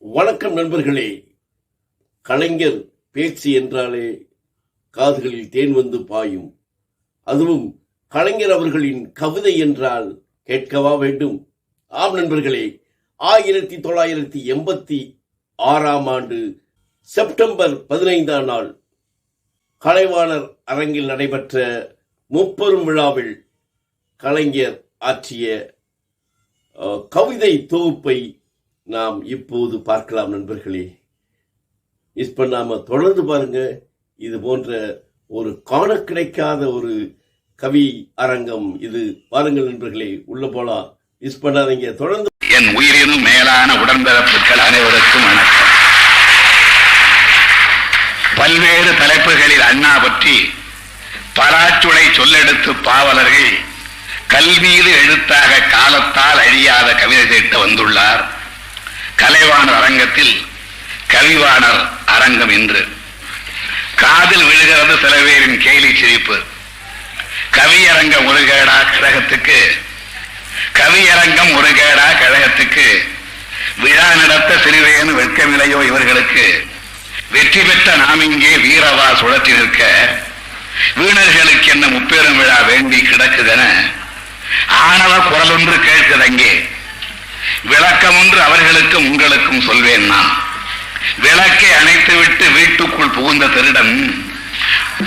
வணக்கம் நண்பர்களே. கலைஞர் பேச்சு என்றாலே காதுகளில் தேன் வந்து பாயும். அதுவும் கலைஞர் அவர்களின் கவிதை என்றால் கேட்கவா வேண்டும். ஆம் நண்பர்களே ஆயிரத்தி தொள்ளாயிரத்தி எண்பத்தி ஆறாம் ஆண்டு செப்டம்பர் பதினைந்தாம் நாள் கலைவாணர் அரங்கில் நடைபெற்ற முப்பெரும் விழாவில் கலைஞர் ஆற்றிய கவிதை தொகுப்பை நாம் இப்போது பார்க்கலாம் நண்பர்களே. இப்ப நாம தொடர்ந்து பாருங்க இது போன்ற ஒரு காண கிடைக்காத ஒரு கவி அரங்கம் இது. பாருங்கள் நண்பர்களே உள்ள போலாம். மிஸ் பண்ணாதீங்க தொடர்ந்து. என் உயிரினும் மேலான உடன்பிறப்புகள் அனைவருக்கும் வணக்கம். பல்வேறு தலைப்புகளில் அண்ணா பற்றி பராச்சுளை சொல்லெடுத்து பாவலர்கள் கல்வியில் எழுத்தாக காலத்தால் அழியாத கவிதை தீட்ட வந்துள்ளார். கலைவாணர் அரங்கத்தில் கவிவாணர் அரங்கம் என்று காதில் விழுகிறது சில பேரின் கேலி சிரிப்பு. கவியரங்கம் முருகேடா கழகத்துக்கு. கவியரங்கம் ஒரு கேடா கழகத்துக்கு. விழா நடத்த சிறிதேனு வெட்கமில்லையோ இவர்களுக்கு. வெற்றி பெற்ற நாம் இங்கே வீரவா சுழற்றி நிற்க. வீணர்களுக்கு என்ன முப்பெரும் விழா வேண்டி கிடக்குதென. ஆணவ குரல் ஒன்று கேட்குதங்கே விளக்கம் ஒன்று அவர்களுக்கும் உங்களுக்கும் சொல்வேன் நான். விளக்கை அணைத்துவிட்டு வீட்டுக்குள் புகுந்த திருடன்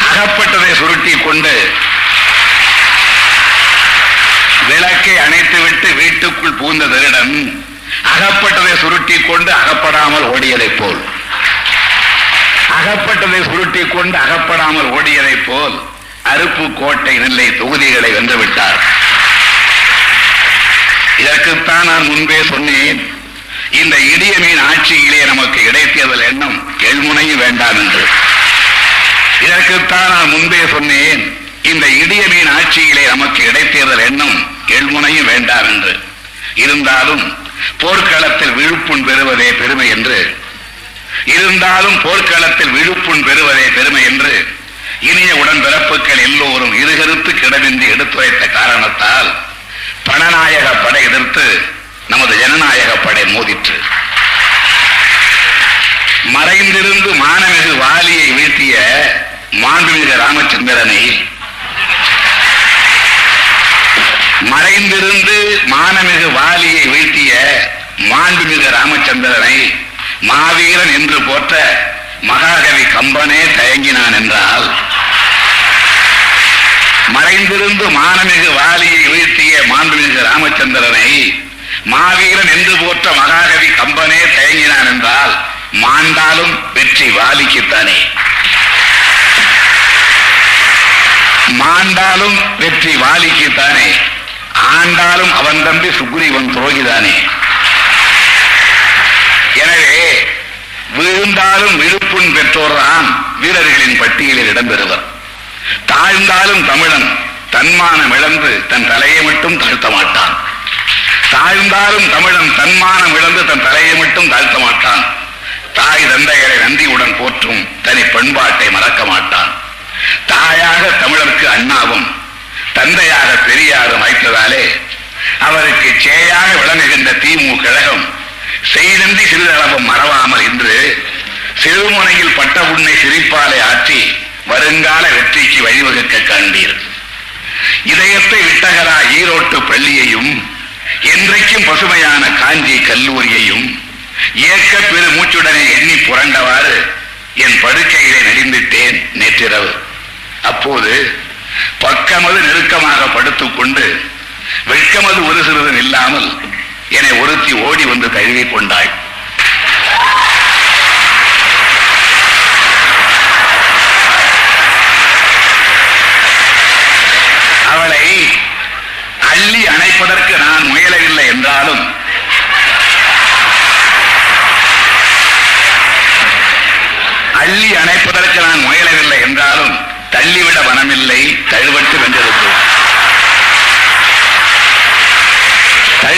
அகப்பட்டதை சுருட்டி கொண்டு விளக்கை அணைத்துவிட்டு வீட்டுக்குள் புகுந்த திருடன் அகப்பட்டதை சுருட்டி கொண்டு அகப்படாமல் ஓடியதைப் போல். அகப்பட்டதை சுருட்டி கொண்டு அகப்படாமல் ஓடியதைப் போல் அருப்பு கோட்டை நெல்லை தொகுதிகளை வென்று விட்டார் இதற்குத்தான் நான் முன்பே சொன்னேன். இந்த இடியமீன் ஆட்சியிலே நமக்கு இடைத்தேர்தல் எண்ணம் எழுமுனையும் வேண்டாம் என்று. இதற்குத்தான் நான் முன்பே சொன்னேன். இந்த இடிய ஆட்சியிலே நமக்கு இடைத்தேர்தல் எண்ணம் எழுமுனையும் வேண்டாம் என்று. இருந்தாலும் போர்க்களத்தில் விழுப்புண் பெறுவதே பெருமை என்று. இருந்தாலும் போர்க்களத்தில் விழுப்புண் பெறுவதே பெருமை என்று. இனிய உடன்பிறப்புகள் எல்லோரும் இருகருத்து கிடவின்றி எடுத்துரைத்த காரணத்தால் பணநாயக படை எதிர்த்து நமது ஜனநாயக படை மோதிற்று. மறைந்திருந்து மானமிகு வாலியை வீழ்த்திய மாண்புமிகு ராமச்சந்திரனை மறைந்திருந்து மானமிகு வாலியை வீழ்த்திய மாண்புமிகு ராமச்சந்திரனை மாவீரன் என்று போற்ற மகாகவி கம்பனே தயங்கினான் என்றால் மறைந்திருந்து மானமிகு வாலியை வீழ்த்திய மாண்புமிகு ராமச்சந்திரனை மாவீரன் என்று போற்ற மகாகவி கம்பனே தயங்கினான் என்றால் மாண்டாலும் வெற்றி வாலிக்குத்தானே. மாண்டாலும் வெற்றி வாலிக்குத்தானே. ஆண்டாலும் அவன் தம்பி சுக்ரீவன் துரோகிதானே. எனவே விழுந்தாலும் விழுப்புண் பெற்றோர்தான் வீரர்களின் பட்டியலில் இடம்பெறுவர். தாழ்ந்தாலும் தமிழன் தன்மானம் இழந்து தன் தலையை மட்டும் தாழ்த்த மாட்டான். தாழ்ந்தாலும் தமிழன் தன்மானம் இழந்து தன் தலையை மட்டும் தாழ்த்த மாட்டான். தாய் தந்தையரை நந்தியுடன் போற்றும் தனி பண்பாட்டை மறக்க மாட்டான். தாயாக தமிழருக்கு அண்ணாவும் தந்தையாக பெரியாரும் வைத்ததாலே அவருக்கு சேயாக விளங்குகின்ற திமுக கழகம் செய்தந்தி சிறிதளவும் மறவாமல் இன்று சிறுமுனையில் பட்ட உன்னை சிரிப்பாலை ஆற்றி வருங்கால வெற்றிக்கு வழிவகுக்க காண்பீர் இதயத்தை விட்டகரா ஈரோட்டு பள்ளியையும் என்றைக்கும் பசுமையான காஞ்சி கல்லூரியையும் ஏக்க பெரு மூச்சுடனே எண்ணி புரண்டவாறு என் படுக்கையிலே நெறிந்திட்டேன் நேற்றிரவு. அப்போது பக்கமது நெருக்கமாக படுத்துக்கொண்டு வெட்கமது ஒரு சிறிதும் இல்லாமல் என்னை ஒருத்தி ஓடி வந்து தழுவிக் கொண்டாள்.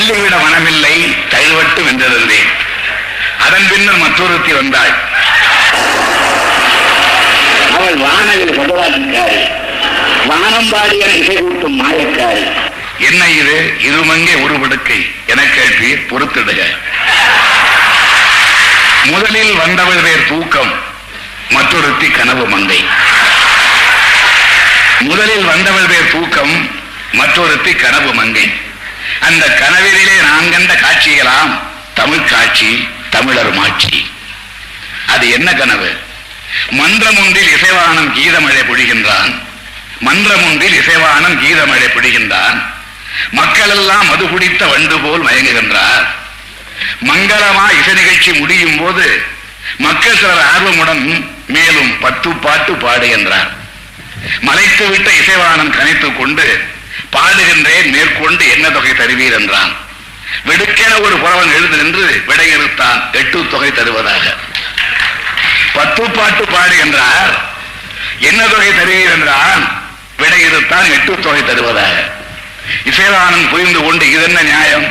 தள்ளிவிட மனமில்லை தழுவட்டு வென்றிருந்தேன் அதன் பின்னர் மற்றொருத்தி வந்தாள். அவள் வானவில் பகவானுக்காரி வானம்பாடி என இசை கூட்டும் மாயக்காரி. என்ன இது? இருமங்கே உருவெடுக்கை என கேள்வி பொறுத்திடுக. முதலில் வந்தவள் பேர் தூக்கம் மற்றொருத்தி கனவு மங்கை. முதலில் வந்தவள் பேர் தூக்கம் மற்றொருத்தி கனவு மங்கை. அந்த கனவிலே நான் கண்ட காட்சியெல்லாம் தமிழ் காட்சி தமிழர் மாட்சி. அது என்ன கனவு? மன்றம் ஒன்றில் இசைவானம் கீதமழை பொழிகின்றான். மன்றம் ஒன்றில் இசைவானம் கீதமழை பொழிகின்றான். மக்களெல்லாம் மது குடித்த வண்டு போல் மயங்குகின்றார். மங்களமா இசை நிகழ்ச்சி முடியும் போது மக்கள் சிலர் ஆர்வமுடன் மேலும் பத்து பாட்டு பாடுகின்றார். மலைத்து விட்ட இசைவானம் கணித்துக் கொண்டு பாடுகின்றேன் மேற்கொண்டு என்ன தொகை தருவீர் என்றான். வெடுக்கென ஒரு புறவன் எழுந்து நின்று விடையெடுத்தான் எட்டு தொகை தருவதாக. பத்து பாட்டு பாடுகின்றார் என்ன தொகை தருவீர் என்றான். விடையெடுத்தான் எட்டு தொகை தருவதாக. இசைவானன் புரிந்து கொண்டு இதென்ன நியாயம்?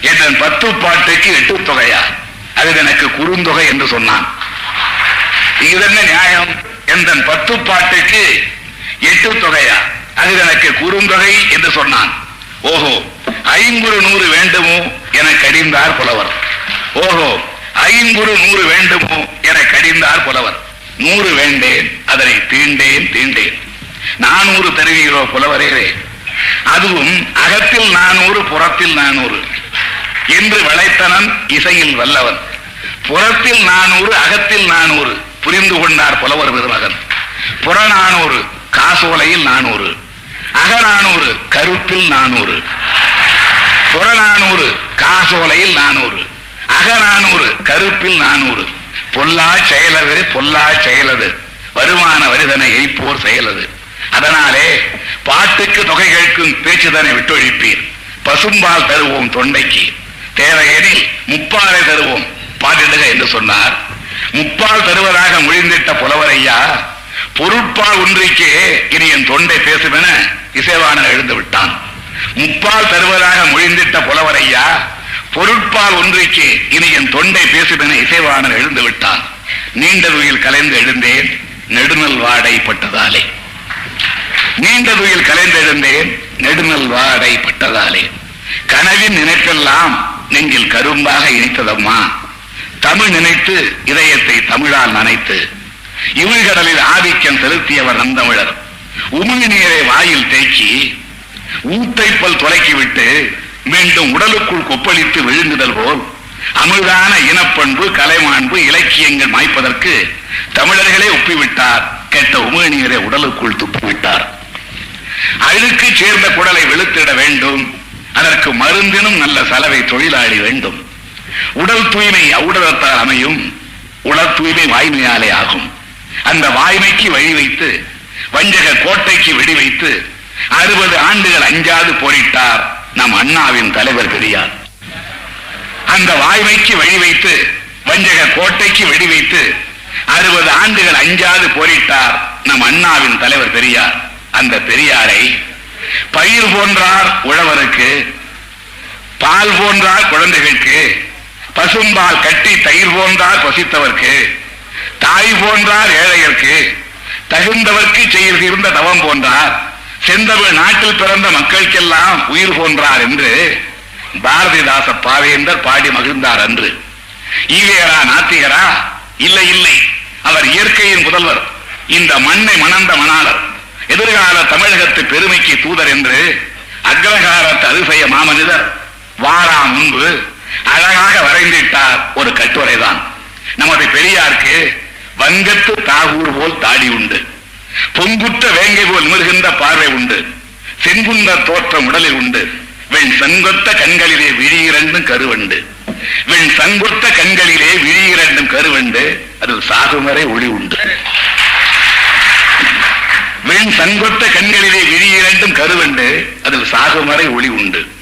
என் பத்து பாட்டுக்கு எட்டு தொகையா? அது எனக்கு குறுந்தொகை என்று சொன்னான். இதென்ன நியாயம்? எந்த பத்து பாட்டுக்கு எட்டு தொகையா? அது எனக்கு குறுந்தொகை என்று சொன்னான். ஓஹோ ஐங்குறு நூறு வேண்டுமோ என கடிந்தார் புலவர். ஓஹோ ஐங்குறு நூறு வேண்டுமோ என கடிந்தார் புலவர். நூறு வேண்டேன் அதனை தீண்டேன் தீண்டேன். நானூறு தருவீரோ புலவரே. அதுவும் அகத்தில் நானூறு புறத்தில் நானூறு என்று வளைத்தனன் இசையில் வல்லவன். புறத்தில் நானூறு அகத்தில் நானூறு புரிந்து கொண்டார் புலவர் பெருமகன். புறநானூறு காசோலையில் நானூறு. அகநானூறு கருப்பில் நானூறு. புறநானூறு காசோலையில் நானூறு. அகநானூறு கருப்பில் நானூறு. பொல்லா செயலது பொல்லா செயலது. வருமான வரிதனை எய்ப்போர் செயலது. அதனாலே பாட்டுக்கு தொகை கேட்கும் பேச்சுதனை விட்டொழிப்பீர். பசும்பால் தருவோம் தொண்டைக்கு. தேவையெனில் முப்பாலை தருவோம் பாட்டிடுக என்று சொன்னார். முப்பால் தருவதாக முடிந்திட்ட புலவரையா பொருட்பால் ஒன்றிக்கே இனி என் தொண்டை பேசுமென இசைவாணன் எழுந்து விட்டான். முப்பால் தருவதாக மொழிந்திட்ட புலவரையா பொருட்பால் ஒன்றைக்கு இனி என் தொண்டை பேசுமென இசைவாணன் எழுந்து விட்டான். நீண்ட துயில் கலைந்து எழுந்தேன் நெடுநல் வாடை பட்டதாலே. நீண்ட துயில் கலைந்து எழுந்தேன் நெடுநல் வாடை பட்டதாலே. கனவின் நினைப்பெல்லாம் நெஞ்சில் கரும்பாக இனித்ததம்மா. தமிழ் நினைத்து இதயத்தை தமிழால் நனைத்து. கடலில் ஆதிக்கம் செலுத்தியவர் நந்தமிழர். உமிழ் நீரை வாயில் தேக்கி ஊத்தைப்பல் தொலைக்கிவிட்டு மீண்டும் உடலுக்குள் கொப்பளித்து விழுங்குதல் போல் அமிழ்தான இனப்பண்பு கலைமாண்பு இலக்கியங்கள் மாய்ப்பதற்கு தமிழர்களே ஒப்பிவிட்டார். கெட்ட உமிழ்நீரை உடலுக்குள் துப்பிவிட்டார். அழுக்கு சேர்ந்த குடலை வெளுத்திட வேண்டும். அதற்கு மருந்தினும் நல்ல சலவை தொழிலாளி வேண்டும். உடல் தூய்மை அவுடலத்தால் அமையும். உடல் தூய்மை வாய்மையாலே ஆகும். அந்த வாய்மைக்கு வழி வைத்து வஞ்சக கோட்டைக்கு வெடி வைத்து அறுபது ஆண்டுகள் அஞ்சாது போரிட்டார் நம் அண்ணாவின் தலைவர் பெரியார். அந்த வாய்மைக்கு வழி வைத்து வஞ்சக கோட்டைக்கு வெடி வைத்து அறுபது ஆண்டுகள் அஞ்சாது போரிட்டார் நம் அண்ணாவின் தலைவர் பெரியார். அந்த பெரியாரை பயிர் போன்றார் உழவருக்கு பால் போன்றார் குழந்தைகளுக்கு பசும்பால் கட்டி தயிர் போன்றார் பசித்தவர்க்கு தாய் போன்றார் ஏழைகளுக்கு தகுந்தவர்க்கு செய்திருந்த தவம் போன்றார். செந்தமிழ் நாட்டில் பிறந்த மக்களுக்கெல்லாம் உயிர் போன்றார் என்று பாரதிதாச பாவேந்தர் பாடி மகிழ்ந்தார் அன்று. ஈவேரா நாத்திகரா? இல்லை இல்லை. அவர் இயற்கையின் முதல்வர். இந்த மண்ணை மணந்த மணாளர். எதிர்கால தமிழகத்து பெருமைக்கு தூதர் என்று அக்ரகாரத்து அதிசய மாமனிதர் வாரா முன்பு அழகாக வரைந்திட்டார் ஒரு கட்டுரைதான். நமது பெரியாருக்கு வங்கத்து தாகூர் போல் தாடி உண்டு. பொங்குற்ற வேங்கை போல் நிமிர்கின்ற பார்வை உண்டு. செங்குந்த தோற்றம் உடலில் உண்டு. வெண் சங்கொத்த கண்களிலே விழியிரண்டும் கருவண்டு. வெண் சங்கொத்த கண்களிலே விழியிரண்டும் கருவண்டு. அதில் சாகுமறை ஒளி உண்டு. வெண் சங்கொத்த கண்களிலே விழியிரண்டும் கருவண்டு. அதில் சாகுமறை ஒளி உண்டு.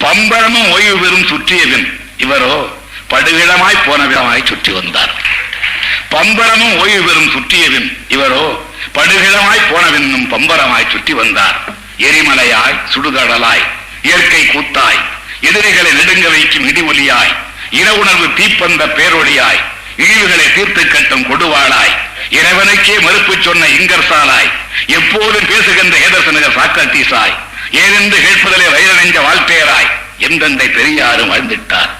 பம்பரமும் ஓய்வு பெறும் சுற்றியவன் இவரோ படுவிடமாய் போன விடமாய் சுற்றி வந்தார். பம்பரமும் ஓய்வு பெறும் சுற்றியவின் இவரோ படுகிடமாய் போனவென்னும் பம்பரமாய் சுற்றி வந்தார். எரிமலையாய் சுடுகடலாய் இயற்கை கூத்தாய் எதிரிகளை நெடுங்க வைக்கும் இடி ஒலியாய் இன உணர்வு தீப்பந்த பேரொழியாய் இழிவுகளை தீர்த்து கட்டும் கொடுவாளாய் இறைவனுக்கே மறுப்பு சொன்ன இங்கர்சாலாய் எப்போதும் பேசுகின்ற ஏதசனக சாக்கட்டீசாய் ஏனென்று கேட்பதிலே வயதனைஞ்ச வாழ்பேராய் எந்தெந்தை பெரியாரும் வாழ்ந்திட்டார்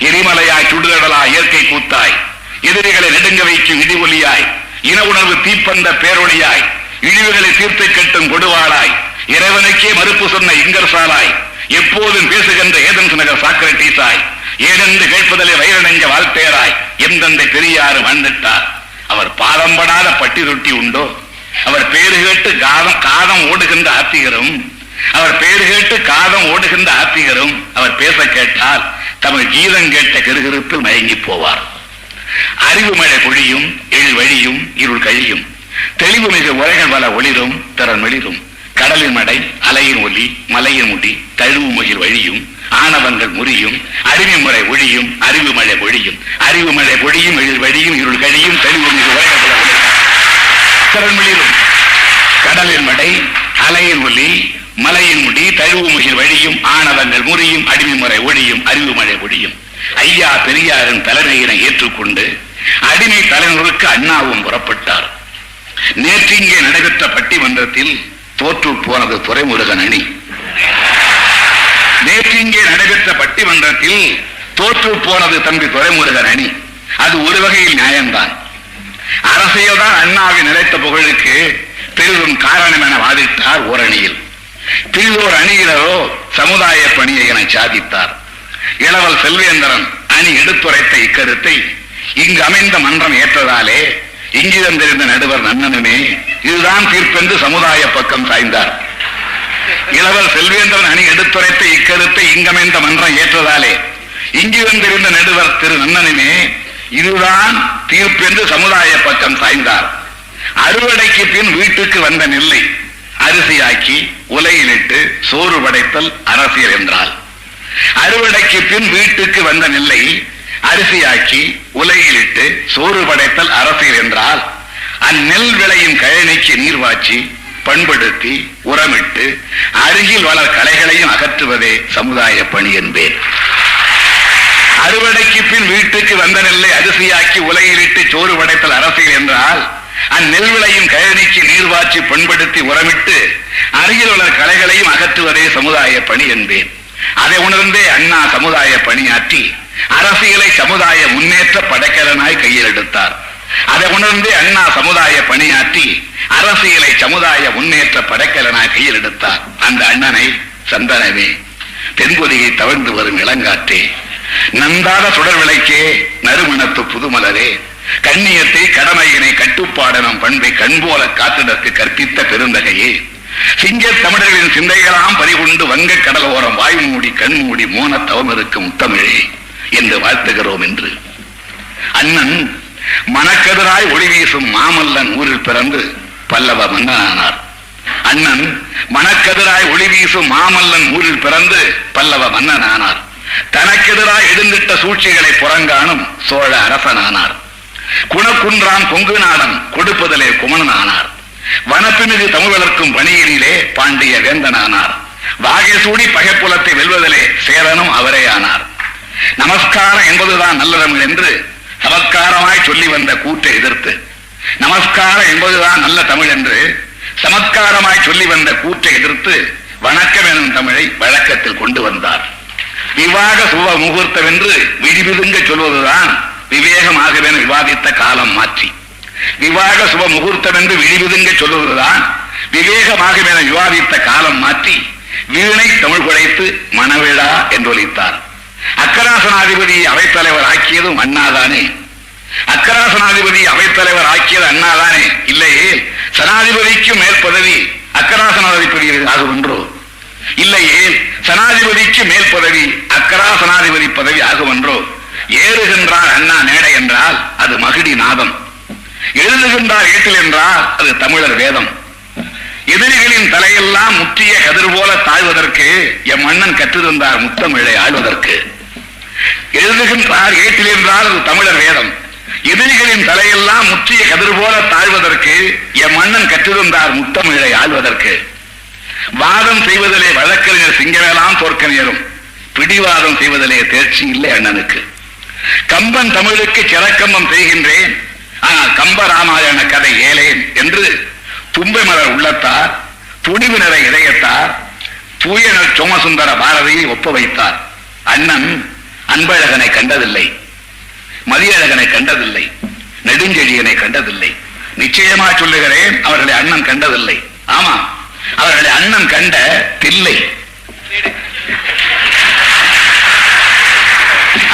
எரிமலையாய் சுடுகடலாய் இயற்கை கூத்தாய் எதிரிகளை நெடுங்க வைக்கும் இடி ஒலியாய். இன உணர்வு தீப்பந்த பேரொழியாய் இழிவுகளை தீர்த்து கட்டும் கொடுவாளாய். இறைவனுக்கே மறுப்பு சொன்ன இங்கர்சாலாய் எப்போதும் பேசுகின்ற ஏதன்ஸ் நகர் சாக்ரட்டீஸாய் ஏனென்று கேட்பதிலே வைரநெஞ்ச வாழ்த்தேராய். எந்தெந்த பெரியாறு வாழ்ந்துட்டார்? அவர் பாதம்படாத பட்டி தொட்டி உண்டோ? அவர் பேரு கேட்டு காதம் காதம் ஓடுகின்ற ஆத்திகரும். அவர் பேரு கேட்டு காதம் ஓடுகின்ற ஆத்திகரும். அவர் பேச கேட்டால் தமது கீதம் கேட்ட கிருகிருப்பில் மயங்கி போவார். அறிவு மழை பொழியும் எழில் வழியும் இருள் கழியும். தெளிவு மிக உரைகள் பல ஒளிரும் திறன் மெளிரும். கடலின் மடை அலையின் ஒலி மலையின் முடி தழுவு முகில் வழியும் ஆணவங்கள் முறியும் அறிவு முறை ஒழியும் அறிவு மழை பொழியும். அறிவு மழை பொழியும் எழில் வழியும் இருள் கழியும் தெளிவு மிக உரைகள் பல ஒளிரும். திறன் மெளிரும். கடலின் மடை அலையின் ஒலி மலையின் முடி தழுவு முகில் வழியும் ஆணவங்கள் முறியும் அடிமை முறை ஒழியும் அறிவு மழை ஒழியும் ஐயா பெரியாரின் தலைமையினை ஏற்றுக்கொண்டு அடிமை தலைவர்களுக்கு அண்ணாவும் புறப்பட்டார். நேற்று இங்கே நடைபெற்ற பட்டிமன்றத்தில் தோற்று போனது துறைமுருகன் அணி. நேற்று இங்கே நடைபெற்ற பட்டிமன்றத்தில் தோற்று போனது தம்பி துறைமுருகன் அணி. அது ஒரு வகையில் நியாயம்தான். அரசியல் தான் அண்ணாவின் நிலைத்த புகழுக்கு பெரிதும் காரணம் என வாதிட்டார் ஓரணியில். பிரிதோர் அணியினரோ சமுதாய பணியை என சாதித்தார். இளவல் செல்வேந்திரன் அணி எடுத்துரைத்த இக்கருத்தை இங்கு அமைந்த மன்றம் ஏற்றதாலே இங்கிதம் தெரிந்த நடுவர் நன்னனுமே இதுதான் தீர்ப்பென்று சமுதாய பக்கம் சாய்ந்தார். இளவல் செல்வேந்திரன் அணி எடுத்துரைத்த இக்கருத்தை இங்கமைந்த மன்றம் ஏற்றதாலே இங்கிதம் தெரிந்த நடுவர் திரு நன்னனுமே இதுதான் தீர்ப்பென்று சமுதாய பக்கம் சாய்ந்தார். அறுவடைக்கு பின் வீட்டுக்கு வந்த நெல்லை அரிசியாக்கி உலையிலிட்டு சோறு படைத்தல் அரசியல் என்றால். அறுவடைக்கு பின் வீட்டுக்கு வந்த நெல்லை அரிசியாக்கி உலையிலிட்டு சோறு படைத்தல் அரசியல் என்றால் அந்நெல் விளையும் கழனிக்கு நீர் வாச்சி பண்படுத்தி உரமிட்டு அருகில் வளர் கலைகளையும் அகற்றுவதே சமுதாய பணி என்பேன். அறுவடைக்கு பின் வீட்டுக்கு வந்த நெல்லை அரிசியாக்கி உலையிலிட்டு சோறு படைத்தல் அரசியல் என்றால் அந்நெல் விளையும் கழனிக்கு நீர்வாச்சி பண்படுத்தி உரமிட்டு அருகில் உள்ள கலைகளையும் அகற்றுவதே சமுதாய பணி என்பேன். அதை உணர்ந்தே அண்ணா சமுதாய பணியாற்றி அரசியலை சமுதாய முன்னேற்ற படைக்கலனாய் கையில் எடுத்தார் அதை உணர்ந்தே அண்ணா சமுதாய பணியாற்றி அரசியலை சமுதாய முன்னேற்ற படைக்கலனாய் கையில் எடுத்தார் அந்த அண்ணனை சந்தனவே தென்பொதியை தவழ்ந்து வரும் இளங்காற்றே நந்தாத சுடர் விளக்கே நறுமணத்து புதுமலரே கண்ணியத்தை கடமையினை கட்டுப்பாடனும் பண்பை கண்போல காத்திடற்கு கற்பித்த பெருந்தகையே. சிங்கத் தமிழர்களின் சிந்தைகளாம் பறிகொண்டு வங்க கடலோரம் வாய் மூடி கண் மூடி மோன தவம் இருக்கும் தமிழே என்று வாழ்த்துகிறோம் என்று. அண்ணன் மனக்கதிராய் ஒளி வீசும் மாமல்லன் ஊரில் பிறந்து பல்லவ மன்னனானார். அண்ணன் மனக்கதிராய் ஒளி வீசும் மாமல்லன் ஊரில் பிறந்து பல்லவ மன்னனானார். தனக்கெதிராய் எழுந்திட்ட சூழ்ச்சிகளை புறங்காணும் சோழ அரசனானார். குணக்குன்றான் கொங்கு நாடன் கொடுப்பதிலே குமணனானார். வனப்பிமிகு தமிழ் வளர்க்கும் பணியிலே பாண்டிய வேந்தனானார். வாகேசூடி பகைப்புலத்தை வெல்வதிலே சேரனும் அவரே ஆனார் நமஸ்காரம் என்பதுதான் நல்ல தமிழ் என்று சமத்காரமாய் சொல்லி வந்த கூற்றை எதிர்த்து நமஸ்காரம் என்பதுதான் நல்ல தமிழ் என்று சமத்காரமாய் சொல்லி வந்த கூற்றை எதிர்த்து வணக்கம் எனும் தமிழை வழக்கத்தில் கொண்டு வந்தார். விவாக சுப முகூர்த்தம் என்று விழிவிதுங்க சொல்வதுதான் விவேகமாகவே விவாதித்த காலம் மாற்றி. விவாக சுப முகூர்த்தம் என்று விழிவிதுங்க விவேகமாக என விவாதித்த காலம் மாற்றி வீணை தமிழ் குழைத்து மனவிழா என்றொலித்தார் அக்கராசனாதிபதி அவைத்தலைவர் ஆக்கியதும் அண்ணாதானே. அக்கராசனாதிபதி அவைத்தலைவர் ஆக்கியது அண்ணாதானே. இல்லையே சனாதிபதிக்கும் மேல் பதவி அக்கராசனாதிபதி ஆகும் என்றோ? இல்லையே சனாதிபதிக்கு மேல் பதவி அக்கராசனாதிபதி பதவி ஆகும் என்றோ? ஏறுகின்றார் அண்ணா மேடை என்றால் அது மகிடி நாதம். எழுதுகின்றார் ஈட்டில் என்றால் அது தமிழர் வேதம். எதிரிகளின் தலையெல்லாம் முற்றிய கதிர் போல தாழ்வதற்கு எம் மன்னன் கற்றிருந்தார் முத்தமிழை ஆழ்வதற்கு. எழுதுகின்றார் ஏட்டில் என்றால் அது தமிழர் வேதம். எதிரிகளின் தலையெல்லாம் முற்றிய கதிர் போல தாழ்வதற்கு எம் மன்னன் கற்றிருந்தார் முத்தமிழை ஆழ்வதற்கு. வாதம் செய்வதிலே வழக்கறிஞர் சிங்கவேலாம் தோற்க நேரும் பிடிவாதம் செய்வதிலே தேர்ச்சி இல்லை அண்ணனுக்கு. கம்பன் தமிழுக்கு சிறக்கம்பம் செய்கின்றேன். ஆனால் கம்ப ராமாயண கதை ஏலேன் என்று தும்பை மலர் உள்ளத்தார் துணிவினரை இதயத்தார் தூயனர் சோமசுந்தர பாரதியை ஒப்ப வைத்தார் அண்ணன் அன்பழகனை கண்டதில்லை மதியழகனை கண்டதில்லை நெடுஞ்செழியனை கண்டதில்லை. நிச்சயமா சொல்லுகிறேன் அவர்களை அண்ணன் கண்டதில்லை. ஆமா அவர்களை அண்ணன் கண்ட தில்லை.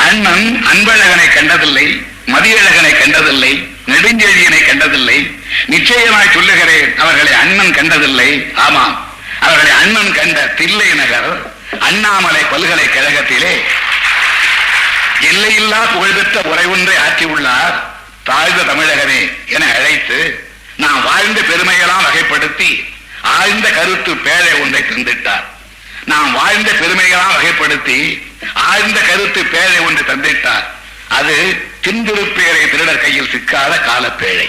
அண்ணன் அன்பழகனை கண்டதில்லை மதியழகனை கண்டதில்லை. நெடுஞ்செழியனை கண்டதில்லை. நிச்சயமாய் சொல்லுகிறேன் அவர்களை அண்ணன் கண்டதில்லை. ஆமாம் அவர்களை அண்ணன் கண்ட தில்லை நகர் அண்ணாமலை பல்கலைக்கழகத்திலே. எல்லையில்லா புகழ்பெற்ற உரை ஒன்றை ஆற்றியுள்ளார் தாழ்ந்த தமிழகமே என அழைத்து நாம் வாழ்ந்த பெருமையெல்லாம் வகைப்படுத்தி ஆழ்ந்த கருத்து பேழை ஒன்றை தந்திட்டார். நாம் வாழ்ந்த பெருமையெல்லாம் வகைப்படுத்தி ஆழ்ந்த கருத்து பேழை ஒன்று தந்திட்டார். அது தின்திருப்பேரை திருடர் கையில் சிக்காத காலப்பேழை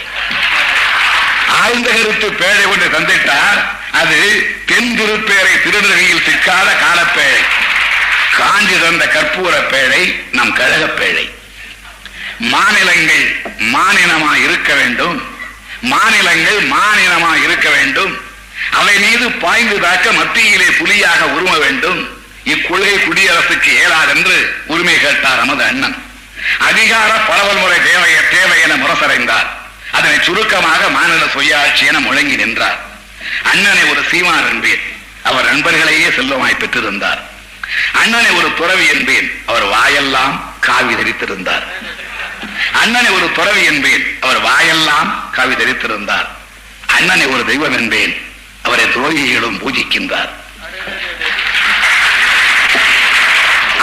ஆழ்ந்த கருத்து பேழை ஒன்று தந்திட்டார் அது தென்திருப்பேரை திருடர் கையில் சிக்காத காலப்பேழை காஞ்சி தந்த கற்பூர பேழை நம் கழக பேழை. மாநிலங்கள் மாநிலமா இருக்க வேண்டும். மாநிலங்கள் மாநிலமா இருக்க வேண்டும். அவை மீது பாய்ந்து தாக்க மத்தியிலே புலியாக உரும வேண்டும். இக்கொள்கை குடியரசுக்கு ஏறாதென்று உரிமை கேட்டார் நமது அண்ணன். அதிகார பரவல் முறை தேவை தேவை என முரசடைந்தார். அதனை சுருக்கமாக மாநில சுயாட்சி என முழங்கி நின்றார். அண்ணனை ஒரு சீமார் என்பேன். அவர் நண்பர்களையே செல்வமாய் பெற்றிருந்தார். அண்ணனை ஒரு துறவி என்பேன். அவர் வாயெல்லாம் காவி தரித்திருந்தார். அண்ணனை ஒரு துறவி என்பேன். அவர் வாயெல்லாம் காவி தரித்திருந்தார். அண்ணனை ஒரு தெய்வம் என்பேன். அவரை துரோகிகளும் பூஜிக்கின்றார்.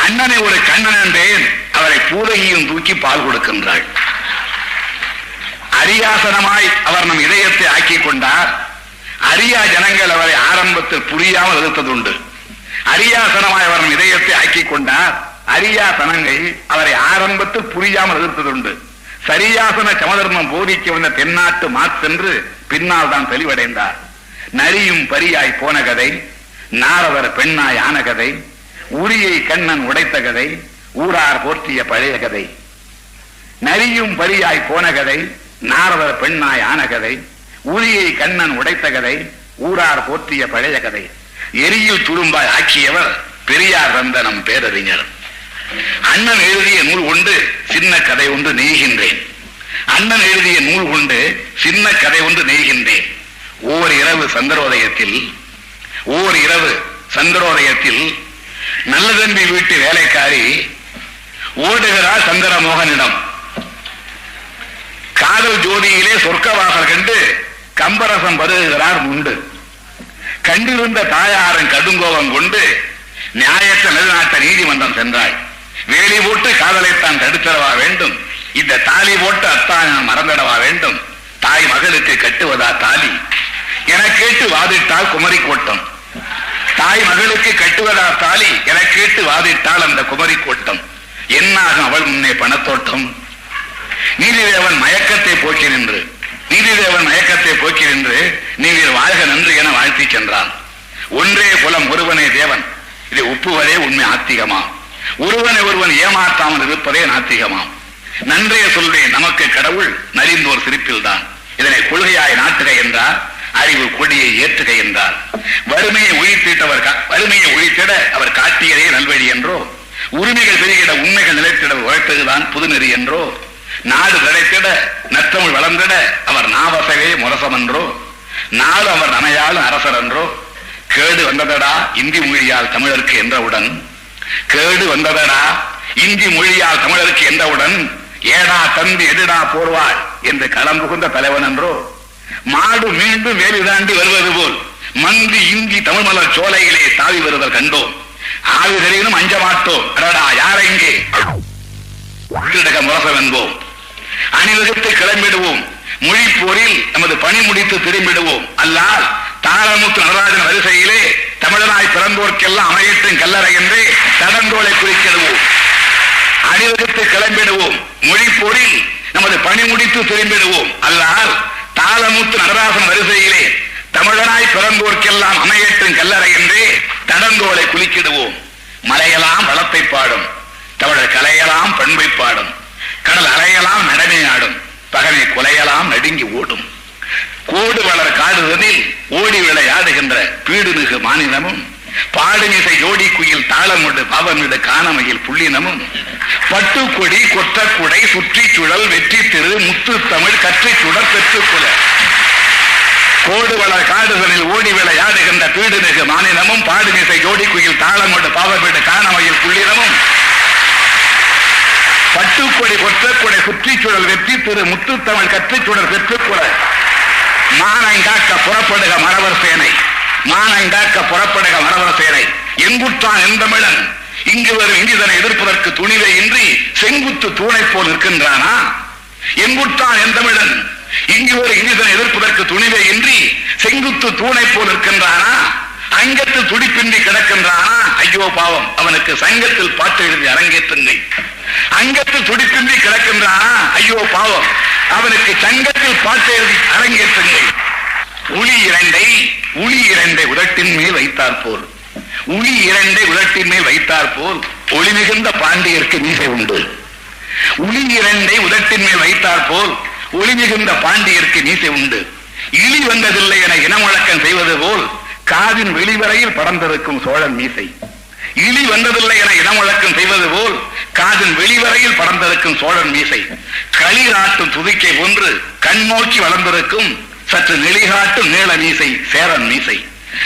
அண்ணனை ஒரு கண்ணன் என்பேன். அவரை பூதகியும் தூக்கி பால் கொடுக்கின்றாள். அரியாசனமாய் அவர் நம் இதயத்தை ஆக்கிக் கொண்டார். அரியா ஜனங்கள் அவரை ஆரம்பத்தில் புரியாமல் எதிர்த்ததுண்டு அரியாசனமாய் அவர் நம் இதயத்தை ஆக்கிக் கொண்டார். அரியாசனங்கள் அவரை ஆரம்பத்தில் புரியாமல் எதிர்த்ததுண்டு சரியாசன சமதர்மம் போதிக்க வந்த தென்னாட்டு மாற்றென்று பின்னால் தான் தெளிவடைந்தார். நரியும் பரியாய் போன கதை நாரவர் பெண்ணாய் ஆன கதை உரியை கண்ணன் உடைத்த கதை ஊரார் போற்றிய பழைய கதை. நரியும் பலியாய் போன கதை நாரதர் பெண்ணாய் ஆன கதை உரியை கண்ணன் உடைத்த கதை ஊரார் போற்றிய பழைய கதை. எரியில் துரும்பாய் ஆக்கியவர் பெரியார் தந்த நம் பேரறிஞர். அண்ணன் எழுதிய நூல் கொண்டு சின்ன கதை ஒன்று நெய்கின்றேன். அண்ணன் எழுதிய நூல் கொண்டு சின்ன கதை ஒன்று நெய்கின்றேன். ஓர் இரவு சந்திரோதயத்தில் ஓர் இரவு சந்திரோதயத்தில் நல்லதம்பி வீட்டு வேலைக்காரி ஓடுகிறார் சந்திரமோகனிடம். காதல் ஜோதியிலே சொர்க்கவாசல் கண்டு கம்பரசம் பருகுகிறார் உண்டு கண்டிருந்த தாயாரன் கடுங்கோபம் கொண்டு நியாயத்தை நிலநாட்ட நீதிமன்றம் சென்றாய். வேலி போட்டு காதலைத்தான் தடுத்திடவா வேண்டும். இந்த தாலி போட்டு அத்தான் நான் மறந்திடவா வேண்டும். தாய் மகளுக்கு கட்டுவதா தாலி? என கேட்டு வாதிட்டால் குமரி கோட்டம் தாய் மகளுக்கு கட்டுவதா தாலி? என கேட்டு வாதிட்டால் அந்த குமரி கோட்டம் என்னாகும் அவள் முன்னே பணத்தோட்டம்? நீதிதேவன் மயக்கத்தை போக்கி நின்று நீதிதேவன் மயக்கத்தை போக்கி நின்று நீங்கள் வாழ்க நன்று என வாழ்த்தி சென்றான். ஒன்றே குலம் ஒருவனே தேவன். இதை ஒப்புவதே உண்மை ஆத்திகமாம் ஒருவனை ஒருவன் ஏமாற்றாமல் இருப்பதே நாத்திகமாம் நன்றே சொல்வேன் நமக்கு கடவுள் நலிந்தோர் சிரிப்பில் தான் இதனை கொள்கையாய் நாட்டுக என்றார் அறிவு கொடியை ஏற்றுக என்றார். வறுமையை ஒழித்திட்டவர் கா- வறுமையை ஒழித்திட அவர் காட்டியதே நல்வழி என்றோ உரிமைகள் பெருகிட உண்மைகள் நிலைத்திட உழைத்ததுதான் புதுநெறி என்றோ நாடு கிடைத்திட நற்றமிழ் வளர்ந்திட அவர் நாவசவே முரசமன்றோ நாடு அவர் நனையாலும் அரசர் என்றோ கேடு வந்ததடா இந்தி மொழியால் தமிழருக்கு என்றவுடன் கேடு வந்ததடா இந்தி மொழியால் தமிழருக்கு என்றவுடன் ஏடா தம்பி எதிடா போர்வாள் என்று களம் புகுந்த தலைவன் என்றோ மாடு மீண்டும் வேலி தாண்டி வருவது போல் மந்தி இந்தி தமிழ் மலர் சோலையிலே தாவி வருதல் கண்டோம். ஆவிதரேனும் அஞ்ச மாட்டோம். அடடா யாரெங்கே திருடக முரசம் என்போம். அணிவகுத்து கிளம்பிடுவோம். மொழி போரில் நமது பணி முடித்து திரும்பிடுவோம். அல்லால் தாராமுத்து நடராஜன் வரிசையிலே தமிழனாய் பிறந்தோர்க்கெல்லாம் அமையற்றும் கல்லறை என்று தடந்தோலை குறிக்கிடுவோம். அணிவகுத்து கிளம்பிடுவோம். மொழி போரில் நமது பணி முடித்து திரும்பிடுவோம். அல்லால் தாளமுத்து நடராசன் வரிசையிலே தமிழனாய் பிறந்தோர்க்கெல்லாம் அமையற்றும் கல்லறை என்று தடங்கோலை குலுக்கிடுவோம். மலையெல்லாம் வளத்தை பாடும். தமிழர் கலையெல்லாம் பண்பை பாடும். கடல் அலையெல்லாம் நடனை ஆடும். பகனை குலையலாம் நடுங்கி ஓடும். கோடு வளர் காடுதலில் ஓடி விளையாடுகின்ற பீடுமிகு மாநிலமும் பாடுமிசை ஜோடி குயில் தாளமுண்டு பவமிடு காணமையில் புள்ளினமும் பட்டுக்கொடி கொற்றக்குடை சுற்றி சுழல் வெற்றி திரு முத்து தமிழ் கற்றி சுடர் பெற்றுக்குல. கோடு காடுகளில் ஓடி விளையாடுகின்ற பீடுமிகு மாநிலமும் பாடுமிசை ஜோடி குயில் தாளமுடு பாவப்பீடு காணமையில் குள்ளிடமும் பட்டுக்கொடி கொற்றக்குடை சுற்றிச்சூழல் வெற்றி திரு முத்துத்தமிழ் கற்றுச்சூழல் கற்றி மானங்காக்க புறப்படுக மரவர் சேனை. மானங்காக்க புறப்படுக மரவர் சேனை. எங்குற்றான் எந்தமிழன்? இங்கு வரும் இங்கிதனை எதிர்ப்பதற்கு துணிவை இன்றி செங்குத்து தூணை போல் நிற்கின்றானா? எங்குற்றான் எந்தமிழன்? இங்கு ஒரு இனிதன் எதிர்ப்பதற்கு துணிவே இன்றி செங்குத்து தூணை போல் இருக்கின்றானா அங்கத்தில் துடிப்பின்றி கிடக்கின்றானா? ஐயோ பாவம் அவனுக்கு சங்கத்தில் பாட்டு எழுதி அரங்கேற்றுங்கள். அங்கத்தில் துடிப்பின்றி கிடக்கின்றானா? ஐயோ பாவம் அவனுக்கு சங்கத்தில் பாட்டு எழுதி அரங்கேற்றுங்கள். உளி இரண்டை உளி இரண்டை உதட்டின் மேல் வைத்தார் போல். உளி இரண்டை உதட்டின் மேல் வைத்தார் போல் ஒளி மிகுந்த பாண்டியருக்கு மீசை உண்டு. உளி இரண்டை உதட்டின் மேல் வைத்தார் போல் ஒளி மிகுந்த பாண்டியருக்கு மீசை உண்டு. இழி வந்ததில்லை என இனமுழக்கம் செய்வது போல் காதின் வெளிவரையில் படர்ந்திருக்கும் சோழன் மீசை. இழி வந்ததில்லை என இனமுழக்கம் செய்வது போல் காதின் வெளிவரையில் படர்ந்திருக்கும் சோழன் மீசை. களிராட்டும் துதிக்கை ஒன்று கண் நோக்கி வளர்ந்திருக்கும் சற்று நெளிகாட்டும் நீள மீசை சேரன் மீசை.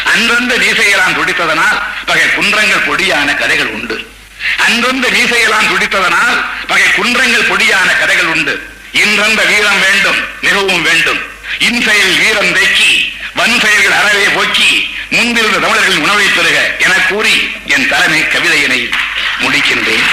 அன்றந்த மீசையெல்லாம் துடித்ததனால் பகை குன்றங்கள் பொடியான கதைகள் உண்டு. அன்றந்த மீசையெல்லாம் துடித்ததனால் பகை குன்றங்கள் பொடியான கதைகள் உண்டு. இன்றந்த வீரம் வேண்டும் மிகவும் வேண்டும். இன்செயல் வீரம் தேக்கி வன் செயல்கள் அறவே போக்கி முன்பிருந்த தமிழர்களின் உணவை பெறுக என கூறி என் தலைமை கவிதையினை முடிக்கின்றேன்.